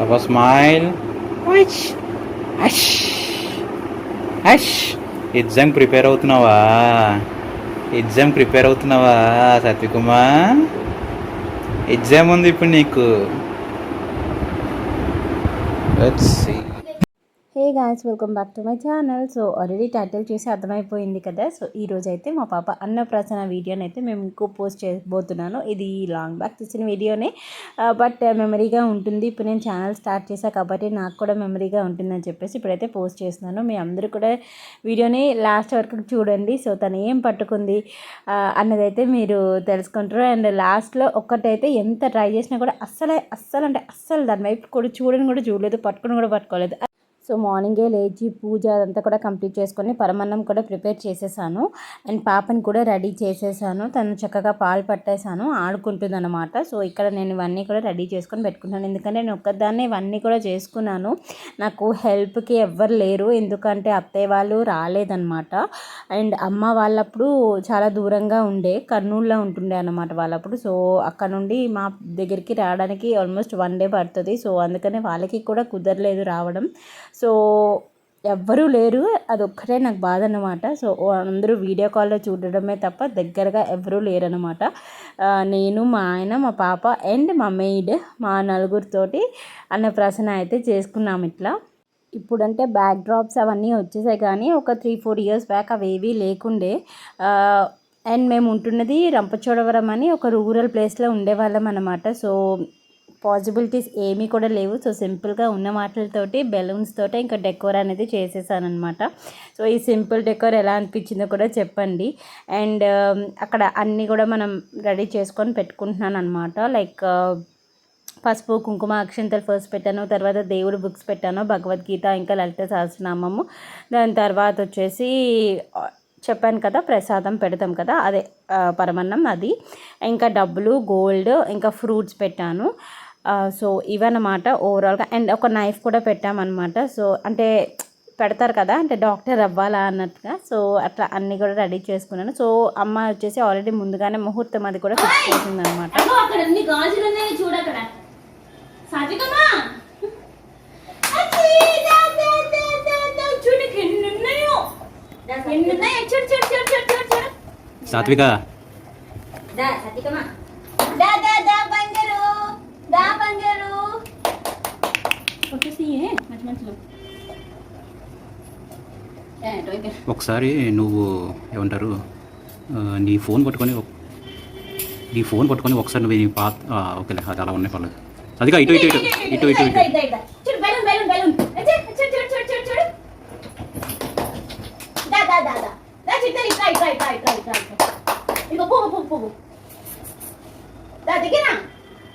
ఒక స్మైల్ అష్ exam prepare అవుతున్నావా? ఎగ్జామ్ ప్రిపేర్ అవుతున్నావా సత్యకుమార్? ఎగ్జామ్ ఉంది ఇప్పుడు నీకు. Let's see. Hey guys welcome back to my channel so already title చూసి అర్థమైపోయింది కదా. సో ఈ రోజు అయితే మా పాప అన్నప్రాసన వీడియోని అయితే మేము ఇంకో పోస్ట్ చేయబోతున్నాను. ఇది లాంగ్ బ్యాక్ తీసిన వీడియోనే. Uh, బట్ మెమరీగా uh, ఉంటుంది. ఇప్పుడు నేను ఛానల్ స్టార్ట్ చేశాను కాబట్టి నాకు కూడా మెమరీగా ఉంటుందని చెప్పేసి ఇప్పుడైతే పోస్ట్ చేస్తున్నాను. మీ అందరూ కూడా వీడియోని లాస్ట్ వరకు చూడండి. సో తను ఏం పట్టుకుంది uh, అన్నదైతే మీరు తెలుసుకుంటారు. అండ్ లాస్ట్లో ఒక్కటైతే ఎంత ట్రై చేసినా కూడా అస్సలే అస్సలు అంటే అస్సలు దాని వైపు కూడా చూడని కూడా చూడలేదు పట్టుకుని కూడా పట్టుకోలేదు. సో మార్నింగే లేచి పూజ అదంతా కూడా కంప్లీట్ చేసుకొని పరమన్నం కూడా ప్రిపేర్ చేసేసాను. అండ్ పాపని కూడా రెడీ చేసేసాను. తను చక్కగా పాలు పట్టేసాను ఆడుకుంటుంది అనమాట సో ఇక్కడ నేను ఇవన్నీ కూడా రెడీ చేసుకొని పెట్టుకున్నాను. ఎందుకంటే నేను ఒక్కదాన్నే ఇవన్నీ కూడా చేసుకున్నాను. నాకు హెల్ప్కి ఎవ్వరు లేరు. ఎందుకంటే అత్తయ్య వాళ్ళు రాలేదన్నమాట. అండ్ అమ్మ వాళ్ళప్పుడు చాలా దూరంగా ఉండే కర్నూలులో ఉంటుండే అనమాట వాళ్ళప్పుడు. సో అక్కడ నుండి మా దగ్గరికి రావడానికి ఆల్మోస్ట్ వన్ డే పడుతుంది. సో అందుకనే వాళ్ళకి కూడా కుదరలేదు రావడం. సో ఎవ్వరూ లేరు. అదొక్కటే నాకు బాధ అనమాట సో అందరూ వీడియో కాల్లో చూడడమే తప్ప దగ్గరగా ఎవరూ లేరనమాట నేను మా ఆయన మా పాప అండ్ మా మెయిడ్ మా నలుగురితోటి అన్నప్రాసన అయితే చేసుకున్నాం ఇట్లా. ఇప్పుడంటే బ్యాక్ డ్రాప్స్ అవన్నీ వచ్చేసాయి కానీ ఒక త్రీ ఫోర్ ఇయర్స్ బ్యాక్ అవేవీ లేకుండే. అండ్ మేము ఉంటున్నది రంపచోడవరం అని ఒక రూరల్ ప్లేస్లో ఉండేవాళ్ళం అనమాట సో పాసిబిలిటీస్ ఏమీ కూడా లేవు. సో సింపుల్గా ఉన్న వాటితోటి బెలూన్స్ తోటి ఇంకా డెకోర్ అనేది చేసేసాను అనమాట సో ఈ సింపుల్ డెకోర్ ఎలా అనిపించిందో కూడా చెప్పండి. అండ్ అక్కడ అన్నీ కూడా మనం రెడీ చేసుకొని పెట్టుకుంటున్నాను అనమాట లైక్ పసుపు కుంకుమ అక్షంతలు ఫస్ట్ పెట్టాను. తర్వాత దేవుడు బుక్స్ పెట్టాను. భగవద్గీత ఇంకా లలిత సహస్రనామము. దాని తర్వాత వచ్చేసి చెప్పాను కదా ప్రసాదం పెడతాం కదా అదే పరమన్నం అది. ఇంకా డబ్బులు గోల్డ్ ఇంకా ఫ్రూట్స్ పెట్టాను. సో ఇవన్నమాట ఓవరాల్గా అండ్ ఒక నైఫ్ కూడా పెట్టామన్నమాట. సో అంటే పెడతారు కదా అంటే డాక్టర్ అవ్వాలా అన్నట్టుగా. సో అట్లా అన్నీ కూడా రెడీ చేసుకున్నాను. సో అమ్మ వచ్చేసి ఆల్రెడీ ముందుగానే ముహూర్తం అది కూడా ఫిక్స్ చేసింది అనమాట సాత్విక. దా దా దా దా బంగారు. ఒకసారి నువ్వు ఏమంటారు నీ ఫోన్ పట్టుకొని ఒక- నీ ఫోన్ పట్టుకొని ఒకసారి నువ్వు నీ పాత ఓకేలే అది అలా ఉన్నాయి పర్లేదు. అదిగా ఇటు ఇటు ఇటు ఇటు ఇటు ఇటు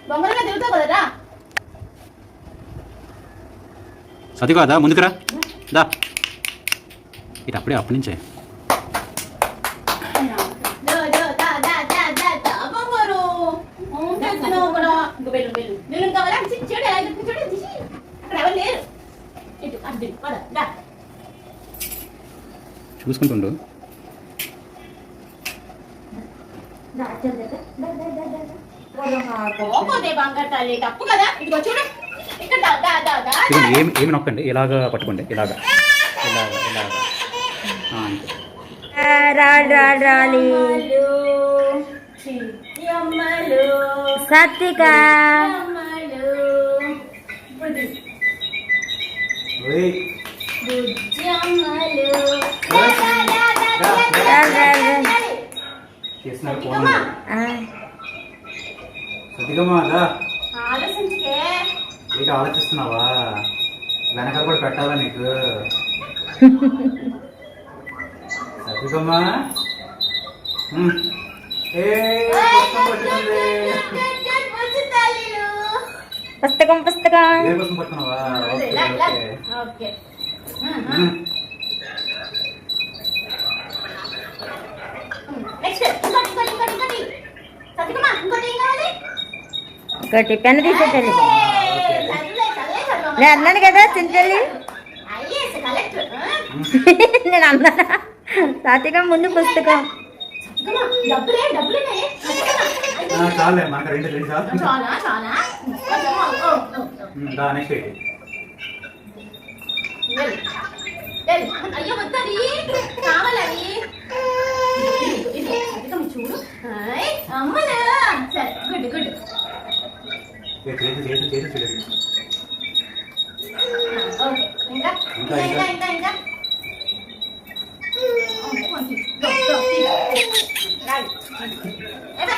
చూడు బెలూన్ బెలూన్ బెలూన్ చూడు చూడు చూడు చూడు చూడు దా దా దా దా దా Chittari try try try try try ఇంకో పువ్వు పువ్వు పువ్వు దా దిగినా బొంగరంగా తిరుగుతావు కదా రా సతిగా దా ముందుకురా దా ఇటు అప్పుడే అప్పటి నుంచే దా. ఏమి ఏమి నొక్కండి? ఇలాగా పట్టుకోండి ఇలాగా. ఇలాగా ఇలాగా. రాలి సత్తిక. చేస్తున్నారు సత్తికమ్మ. సతిగమ్మా దా ఆలోచించకే. ఏంటి ఆలోచిస్తున్నావా? వెనకాల కూడా పెట్టాలా నీకు. ఏ పుస్తకం పుస్తకం ఓకే. నెక్స్ట్ ఇంకోటి ఇంకోటి ఇంకోటి ఇంకోటి. సత్తికమ్మ ఇంకోటి ఏం కావాలి? ఒకటి పెన్ను చదవ నేను అన్నాను కదా కలెక్టర్ నేను అన్నానా సాత్విక ముందు పుస్తకం ఆ, చాలే మనకు రెండు రెండు చాలు చాలా చాలా నెక్స్ట్ వెళ్ళు. వెళ్ళు. అయ్యో వద్దది కావాలది ఇది అదిగో చూడు హాయ్ అమ్మనా సరే గుడ్ గుడ్ చేతి చేతి చేతి చేతి ఓకే ఇంకా? ఇంకా ఇంకా ఇంకా. ఇంకా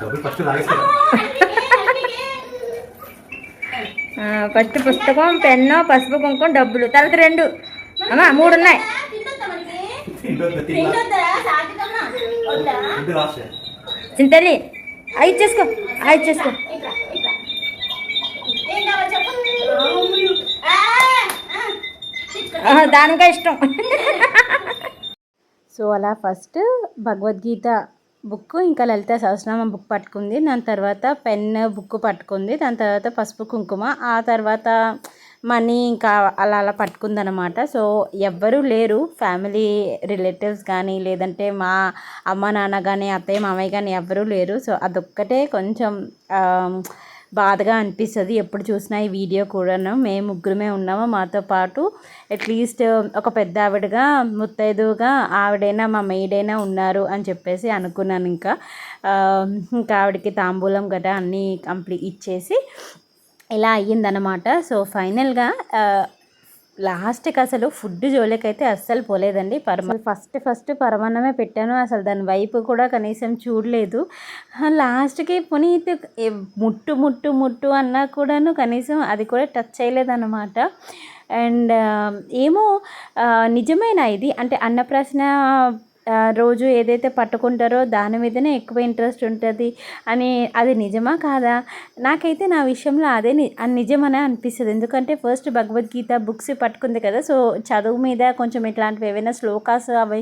డబ్బులు ఫస్ట్ పుస్తకం పెన్ను పసుపు కుంకుమ డబ్బులు. తర్వాత రెండు. అమ్మా మూడు ఉన్నాయి. ఫుడ్ ఇచ్చేసుకో అవి ఇచ్చేసుకో ఆహా, దానికా ఇష్టం. సో అలా ఫస్ట్ భగవద్గీత బుక్ ఇంకా లలిత సహస్రనామం బుక్ పట్టుకుంది. దాని తర్వాత పెన్ బుక్ పట్టుకుంది. దాని తర్వాత పసుపు కుంకుమ. ఆ తర్వాత మనీ ఇంకా అలా అలా పట్టుకుందనమాట సో ఎవ్వరూ లేరు. ఫ్యామిలీ రిలేటివ్స్ కానీ లేదంటే మా అమ్మ నాన్న కానీ అత్తయ్య మామయ్య కానీ ఎవ్వరూ లేరు. సో అదొక్కటే కొంచెం బాధగా అనిపిస్తుంది. ఎప్పుడు చూసినా ఈ వీడియో కూడాను. మేము ముగ్గురమే ఉన్నాము. మాతో పాటు అట్లీస్ట్ ఒక పెద్ద ఆవిడగా ముత్తైదుగా ఆవిడైనా మా మెయిడైనా ఉన్నారు అని చెప్పేసి అనుకున్నాను ఇంకా. ఇంకా ఆవిడకి తాంబూలం గట్రా అన్నీ కంప్లీట్ ఇచ్చేసి ఇలా అయ్యిందనమాట సో ఫైనల్గా లాస్ట్కి అసలు ఫుడ్ జోలికైతే అస్సలు పోలేదండి. పరమ ఫస్ట్ ఫస్ట్ పరమాన్నమే పెట్టాను. అసలు దాని వైపు కూడా కనీసం చూడలేదు. లాస్ట్కి పునీత్ ముట్టు ముట్టు ముట్టు అన్నా కూడాను కనీసం అది కూడా టచ్ చేయలేదన్నమాట. అండ్ ఏమో నిజమైన నిజమేనా ఇది? అంటే అన్నప్రాసన రోజు ఏదైతే పట్టుకుంటారో దాని మీదనే ఎక్కువ ఇంట్రెస్ట్ ఉంటుంది అని అది నిజమా కాదా? నాకైతే నా విషయంలో అదే ని- అది నిజమనే అనిపిస్తుంది. ఎందుకంటే ఫస్ట్ భగవద్గీత బుక్స్ పట్టుకుంది కదా సో చదువు మీద కొంచెం ఇట్లాంటివి ఏవైనా శ్లోకాస్ అవి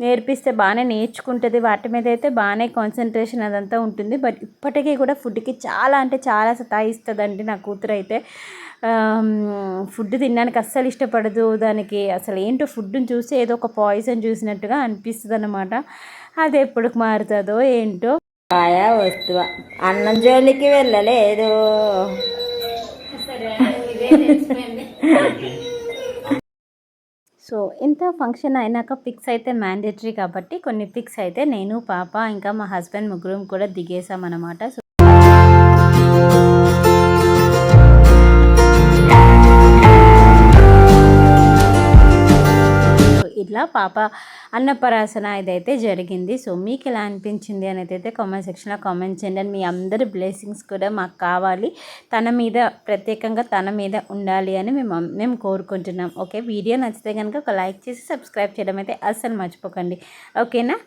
నేర్పిస్తే బాగానే నేర్చుకుంటుంది. వాటి మీద అయితే బాగానే కాన్సన్ట్రేషన్ అదంతా ఉంటుంది. బట్ ఇప్పటికీ కూడా ఫుడ్కి చాలా అంటే చాలా సతాయిస్తుందండి నా కూతురు అయితే ఫుడ్ తినడానికి అస్సలు ఇష్టపడదు. దానికి అసలు ఏంటో ఫుడ్ని చూస్తే ఏదో ఒక పాయిజన్ చూసినట్టుగా అనిపిస్తుంది అనమాట అది ఎప్పటికి మారుతుందో ఏంటో. ఆయా వస్తువ. అన్నం జోలికి వెళ్ళలేదు. సో ఇంత ఫంక్షన్ అయినాక పిక్స్ అయితే మ్యాండేటరీ కాబట్టి కొన్ని పిక్స్ అయితే నేను పాప ఇంకా మా హస్బెండ్ ముగ్గురం కూడా దిగేసామన్నమాట సో ఇట్లా పాప అన్నపరాసన ఇదైతే జరిగింది. సో మీకు ఎలా అనిపించింది అనేది అయితే కామెంట్ సెక్షన్లో కామెంట్ చేయండి. అండ్ మీ అందరి బ్లెస్సింగ్స్ కూడా మాకు కావాలి. తన మీద ప్రత్యేకంగా తన మీద ఉండాలి అని మేము మేము కోరుకుంటున్నాం. ఓకే? వీడియో నచ్చితే కనుక ఒక లైక్ చేసి సబ్స్క్రైబ్ చేయడం అయితే అస్సలు మర్చిపోకండి. ఓకేనా?